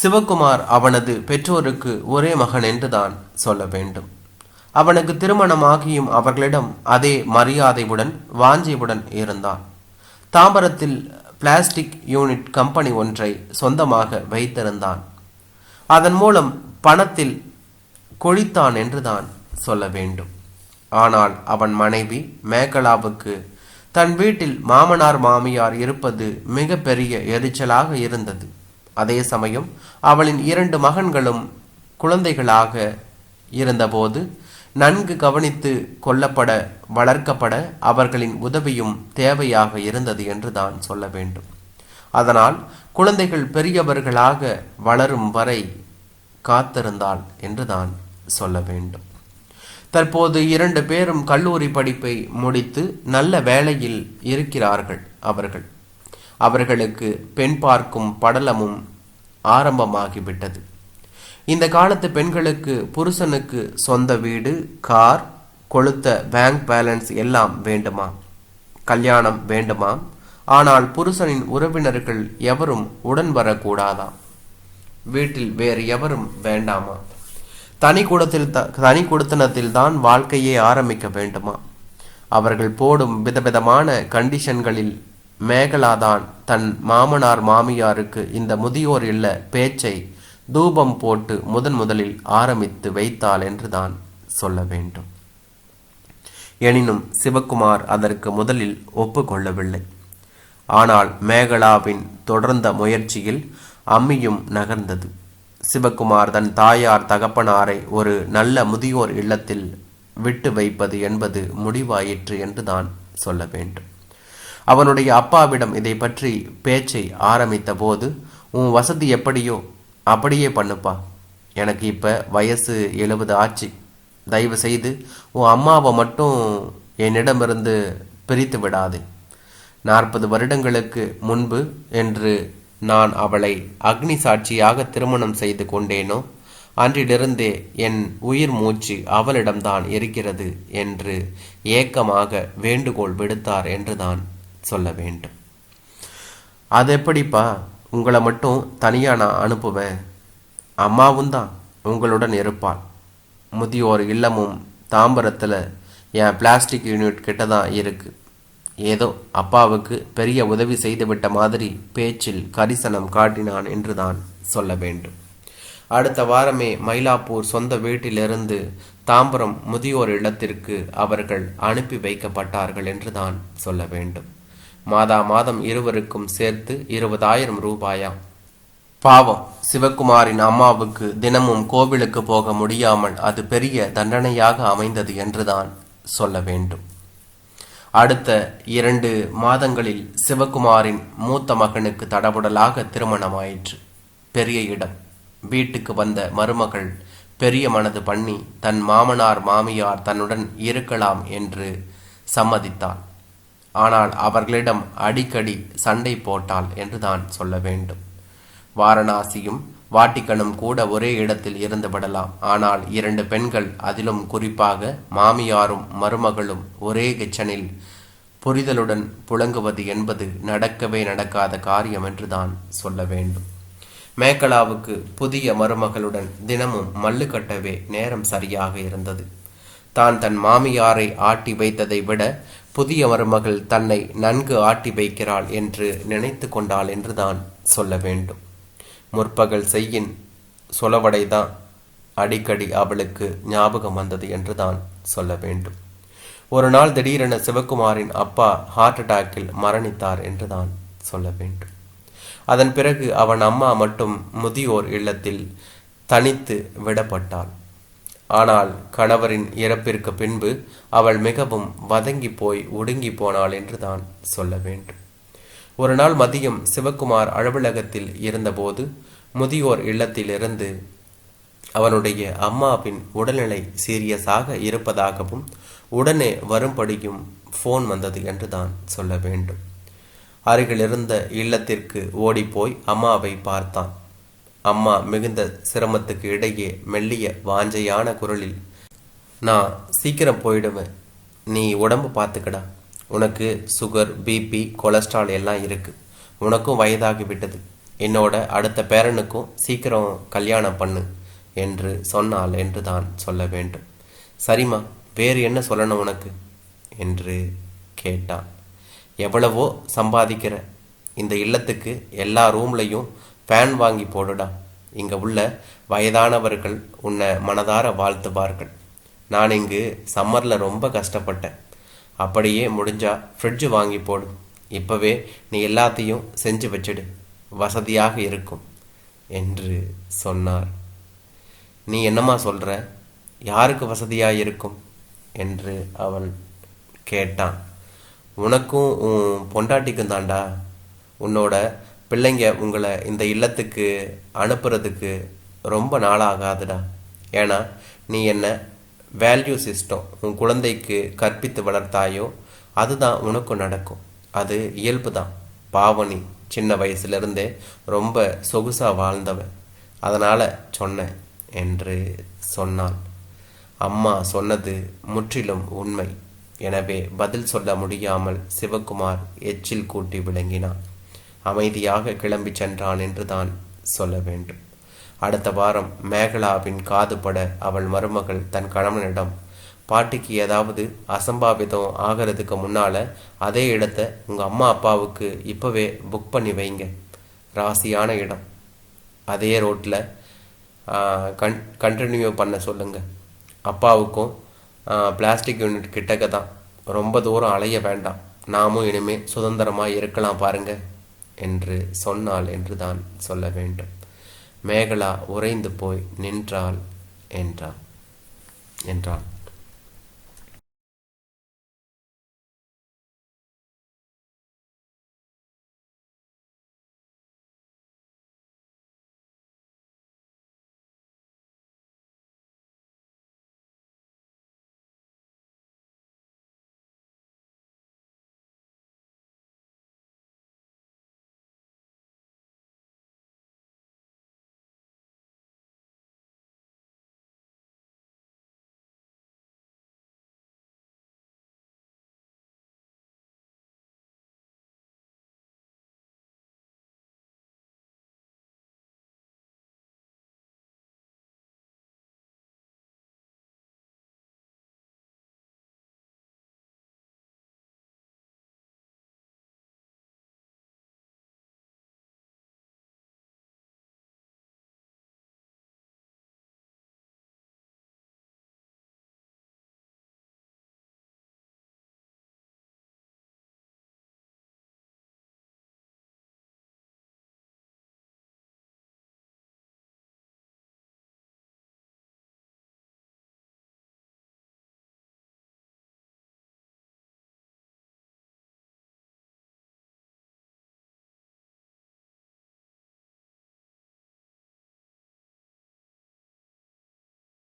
சிவகுமார் அவனது பெற்றோருக்கு ஒரே மகன் என்றுதான் சொல்ல வேண்டும். அவனுக்கு திருமணமாகியும் அவர்களிடம் அதே மரியாதையுடன் வாஞ்சியுடன் இருந்தான். தாம்பரத்தில் பிளாஸ்டிக் யூனிட் கம்பெனி ஒன்றை சொந்தமாக வைத்திருந்தான். அதன் மூலம் பணத்தில் கொழித்தான் என்றுதான் சொல்ல வேண்டும். ஆனால் அவன் மனைவி மேகலாவுக்கு தன் வீட்டில் மாமனார் மாமியார் இருப்பது மிக பெரிய எரிச்சலாக இருந்தது. அதே சமயம் அவளின் இரண்டு மகன்களும் குழந்தைகளாக இருந்தபோது நன்கு கவனித்து கொல்லப்பட வளர்க்கப்பட அவர்களின் உதவியும் தேவையாக இருந்தது என்று தான் சொல்ல வேண்டும். அதனால் குழந்தைகள் பெரியவர்களாக வளரும் வரை காத்திருந்தாள் என்று தான் சொல்ல வேண்டும். தற்போது இரண்டு பேரும் கல்லூரி படிப்பை முடித்து நல்ல வேலையில் இருக்கிறார்கள் அவர்கள். அவர்களுக்கு பெண் பார்க்கும் படலமும் ஆரம்பமாகிவிட்டது. இந்த காலத்து பெண்களுக்கு புருஷனுக்கு சொந்த வீடு கார் கொளுத்த பேங்க் பேலன்ஸ் எல்லாம் வேண்டுமா? கல்யாணம் வேண்டுமா? ஆனால் புருஷனின் உறவினர்கள் எவரும் உடன் வரக்கூடாதாம் வீட்டில் வேறு எவரும் வேண்டாமா? தனி குடத்தில் தனி குடுத்தனத்தில் தான் வாழ்க்கையே ஆரம்பிக்க வேண்டுமா? அவர்கள் போடும் விதவிதமான கண்டிஷன்களில் மேகலாதான் தன் மாமனார் மாமியாருக்கு இந்த முதியோர் இல்ல பேச்சை தூபம் போட்டு முதன் முதலில் ஆரம்பித்து வைத்தாள் என்று தான் சொல்ல வேண்டும். எனினும் சிவகுமார் அதற்கு முதலில் ஒப்புக்கொள்ளவில்லை. ஆனால் மேகலாவின் தொடர்ந்த முயற்சியில் அம்மியும் நகர்ந்தது. சிவகுமார் தன் தாயார் தகப்பனாரை ஒரு நல்ல முதியோர் இல்லத்தில் விட்டு வைப்பது என்பது முடிவாயிற்று என்று தான் சொல்ல வேண்டும். அவனுடைய அப்பாவிடம் இதை பற்றி பேச்சை ஆரம்பித்த போது உன் வசதி எப்படியோ அப்படியே பண்ணுப்பா. எனக்கு இப்போ வயசு எழுபது ஆச்சு. தயவு செய்து உன் அம்மாவை மட்டும் என்னிடமிருந்து பிரித்து விடாது. நாற்பது வருடங்களுக்கு முன்பு என்று நான் அவளை அக்னி சாட்சியாக திருமணம் செய்து கொண்டேனோ அன்றிலிருந்தே என் உயிர் மூச்சு அவளிடம்தான் இருக்கிறது என்று ஏக்கமாக வேண்டுகோள் விடுத்தார் என்றுதான் சொல்ல வேண்டும். அது எப்படிப்பா? உங்களை மட்டும் தனியாக நான் அனுப்புவேன். அம்மாவும் தான் உங்களுடன் இருப்பாள். முதியோர் இல்லமும் தாம்பரத்தில் என் பிளாஸ்டிக் யூனிட் கிட்ட தான் இருக்குது ஏதோ அப்பாவுக்கு பெரிய உதவி செய்துவிட்ட மாதிரி பேச்சில் கரிசனம் காட்டினான் என்று தான் சொல்ல வேண்டும். அடுத்த வாரமே மயிலாப்பூர் சொந்த வீட்டிலிருந்து தாம்பரம் முதியோர் இல்லத்திற்கு அவர்கள் அனுப்பி வைக்கப்பட்டார்கள் என்று தான் சொல்ல வேண்டும். மாதா மாதம் இருவருக்கும் சேர்த்து இருபதாயிரம் ரூபாயாம் பாவம். சிவகுமாரின் அம்மாவுக்கு தினமும் கோவிலுக்கு போக முடியாமல் அது பெரிய தண்டனையாக அமைந்தது என்றுதான் சொல்ல வேண்டும். அடுத்த இரண்டு மாதங்களில் சிவகுமாரின் மூத்த மகனுக்கு தடபுடலாக திருமணமாயிற்று. பெரிய இடம். வீட்டுக்கு வந்த மருமகள் பெரிய மனது பண்ணி தன் மாமனார் மாமியார் தன்னுடன் இருக்கலாம் என்று சம்மதித்தாள். ஆனால் அவர்களிடம் அடிக்கடி சண்டை போட்டாள் என்றுதான் சொல்ல வேண்டும். வாரணாசியும் வாட்டிக்கனும் கூட ஒரே இடத்தில் இருந்து விடலாம் ஆனால் இரண்டு பெண்கள் அதிலும் குறிப்பாக மாமியாரும் மருமகளும் ஒரே கிச்சனில் புரிதலுடன் புழங்குவது என்பது நடக்கவே நடக்காத காரியம் என்றுதான் சொல்ல வேண்டும். மேக்கலாவுக்கு புதிய மருமகளுடன் தினமும் மல்லு கட்டவே நேரம் சரியாக இருந்தது. தான் தன் மாமியாரை ஆட்டி வைத்ததை விட புதிய மருமகள் தன்னை நன்கு ஆட்டி வைக்கிறாள் என்று நினைத்து கொண்டாள் என்றுதான் சொல்ல வேண்டும். முற்பகல் செய்யின் சொலவடைதான் அடிக்கடி அவளுக்கு ஞாபகம் வந்தது என்றுதான் சொல்ல வேண்டும். ஒரு நாள் திடீரென சிவகுமாரின் அப்பா ஹார்ட் அட்டாக்கில் மரணித்தார் என்றுதான் சொல்ல வேண்டும். அதன் பிறகு அவன் அம்மா மட்டும் முதியோர் இல்லத்தில் தனித்து விடப்பட்டாள். ஆனால் கணவரின் இறப்பிற்கு பின்பு அவள் மிகவும் வதங்கி போய் ஒடுங்கி போனாள் என்றுதான் சொல்ல வேண்டும். ஒரு நாள் மதியம் சிவகுமார் அலுவலகத்தில் இருந்தபோது முதியோர் இல்லத்திலிருந்து அவனுடைய அம்மாவின் உடல்நிலை சீரியஸாக இருப்பதாகவும் உடனே வரும்படியும் ஃபோன் வந்தது என்றுதான் சொல்ல வேண்டும். அருகிலிருந்த இல்லத்திற்கு ஓடிப்போய் அம்மாவை பார்த்தான். அம்மா மிகுந்த சிரமத்துக்கு இடையே மெல்லிய வாஞ்சையான குரலில் நான் சீக்கிரம் போயிடுவேன். நீ உடம்பு பார்த்துக்கடா. உனக்கு சுகர் பிபி கொலஸ்ட்ரால் எல்லாம் இருக்கு. உனக்கும் வயதாகி விட்டது. என்னோட அடுத்த பேரனுக்கும் சீக்கிரம் கல்யாணம் பண்ணு என்று சொன்னால் என்று தான் சொல்ல வேண்டும். சரிம்மா வேறு என்ன சொல்லணும் உனக்கு? என்று கேட்டான் எவ்வளவோ சம்பாதிக்கிற. இந்த இல்லத்துக்கு எல்லா ரூம்லையும் ஃபேன் வாங்கி போடுடா. இங்கே உள்ள வயதானவர்கள் உன்னை மனதார வாழ்த்துவார்கள். நான் இங்கு சம்மரில் ரொம்ப கஷ்டப்பட்டேன். அப்படியே முடிஞ்சா ஃப்ரிட்ஜ் வாங்கி போடு. இப்போவே நீ எல்லாத்தையும் செஞ்சு வச்சிடு. வசதியாக இருக்கும் என்று சொன்னார். நீ என்னம்மா சொல்கிற யாருக்கு வசதியாக இருக்கும் என்று அவன் கேட்டான். உனக்கும் உன் பொண்டாட்டிக்கும் தாண்டா உன்னோட பிள்ளைங்க உங்களை இந்த இல்லத்துக்கு அனுப்புறதுக்கு ரொம்ப நாளாகாதுடா. ஏன்னா நீ என்ன வேல்யூ சிஸ்டம் உன் குழந்தைக்கு கற்பித்து வளர்த்தாயோ அதுதான் உனக்கும் நடக்கும். அது இயல்பு தான் பாவனி சின்ன வயசுலேருந்தே ரொம்ப சொகுசாக வாழ்ந்தவன். அதனால் சொன்னேன் என்று சொன்னாள் அம்மா சொன்னது முற்றிலும் உண்மை. எனவே பதில் சொல்ல முடியாமல் சிவகுமார் எச்சில் கூட்டி விளங்கினான். அமைதியாக கிளம்பி சென்றான் என்று தான் சொல்ல வேண்டும். அடுத்த வாரம் மேகலாவின் காதுபட அவள் மருமகள் தன் கணவனிடம் பாட்டிக்கு ஏதாவது அசம்பாவிதம் ஆகிறதுக்கு முன்னால அதே இடத்த உங்க அம்மா அப்பாவுக்கு இப்பவே புக் பண்ணி வைங்க. ராசியான இடம். அதே ரோட்டில் கன் கண்டினியூ பண்ண சொல்லுங்க. அப்பாவுக்கும் பிளாஸ்டிக் யூனிட் கிட்டக்க தான். ரொம்ப தூரம் அலைய வேண்டாம். நாமும் இனிமே சுதந்திரமாக இருக்கலாம் பாருங்க. என்று சொன்னாள் என்று தான் சொல்ல வேண்டும். மேகலா உறைந்து போய் நின்றாள் என்றான். என்றான்.